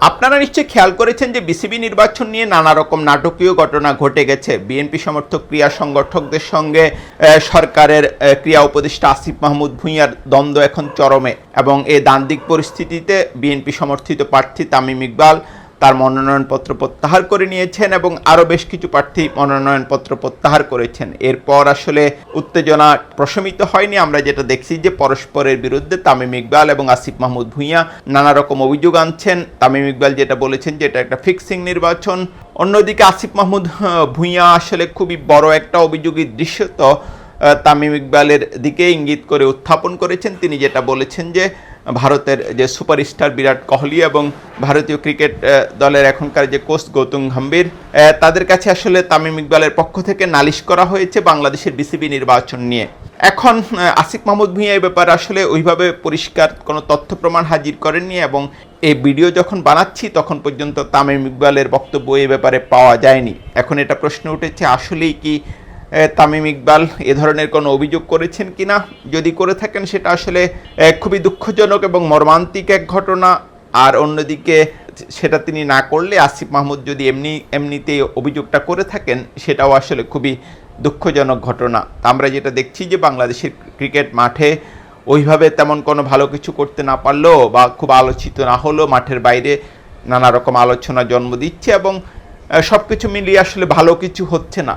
আপনারা নিশ্চয়ই খেয়াল করেছেন যে বিসিবি নির্বাচন নিয়ে নানা রকম নাটকীয় ঘটনা ঘটে গেছে। বিএনপি সমর্থক ক্রিয়া সংগঠকদের সঙ্গে সরকারের ক্রিয়া উপদেষ্টা আসিফ মাহমুদ ভূঁইয়ার দ্বন্দ্ব এখন চরমে এবং এ দান্দিক পরিস্থিতিতে বিএনপি সমর্থিত প্রার্থী তামিম ইকবাল তার মনোনয়নপত্র প্রত্যাহার করে নিয়েছেন এবং আরও বেশ কিছু প্রার্থী মনোনয়নপত্র প্রত্যাহার করেছেন। এরপর আসলে উত্তেজনা প্রশমিত হয়নি। আমরা যেটা দেখছি যে পরস্পরের বিরুদ্ধে তামিম ইকবাল এবং আসিফ মাহমুদ ভূঁইয়া নানা রকম অভিযোগ আনছেন। তামিম ইকবাল যেটা বলেছেন যে এটা একটা ফিক্সিং নির্বাচন। অন্যদিকে আসিফ মাহমুদ ভূঁইয়া আসলে খুবই বড় একটা অভিযোগী দৃশ্যত তামিম ইকবালের দিকে ইঙ্গিত করে উত্থাপন করেছেন। তিনি যেটা বলেছেন যে ভারতের যে সুপারস্টার বিরাট কোহলি এবং ভারতীয় ক্রিকেট দলের এখনকার যে কোচ গৌতম গম্ভীর তাদের কাছে আসলে তামিম ইকবালের পক্ষ থেকে নালিশ করা হয়েছে বাংলাদেশের বিসিবি নির্বাচন নিয়ে। এখন আসিফ মাহমুদ ভূঁইয়া এই ব্যাপারে আসলে ওইভাবে পরিষ্কার কোনো তথ্য প্রমাণ হাজির করেননি এবং এই ভিডিও যখন বানাচ্ছি তখন পর্যন্ত তামিম ইকবালের বক্তব্য এই ব্যাপারে পাওয়া যায়নি। এখন এটা প্রশ্ন উঠেছে, আসলেই কি তামিম ইকবাল এ ধরনের কোনো অভিযোগ করেছেন কিনা? যদি করে থাকেন, সেটা আসলে খুবই দুঃখজনক এবং মর্মান্তিক এক ঘটনা। আর অন্যদিকে, সেটা তিনি না করলে আসিফ মাহমুদ যদি এমনি, এমনিতেই অভিযোগটা করে থাকেন, সেটাও আসলে খুবই দুঃখজনক ঘটনা। আমরা যেটা দেখছি যে, বাংলাদেশের ক্রিকেট মাঠে ওইভাবে তেমন কোনো ভালো কিছু করতে না পারলেও বা খুব আলোচিত না হলেও মাঠের বাইরে নানা রকম আলোচনা জন্ম দিচ্ছে এবং সব কিছু মিলিয়ে আসলে ভালো কিছু হচ্ছে না।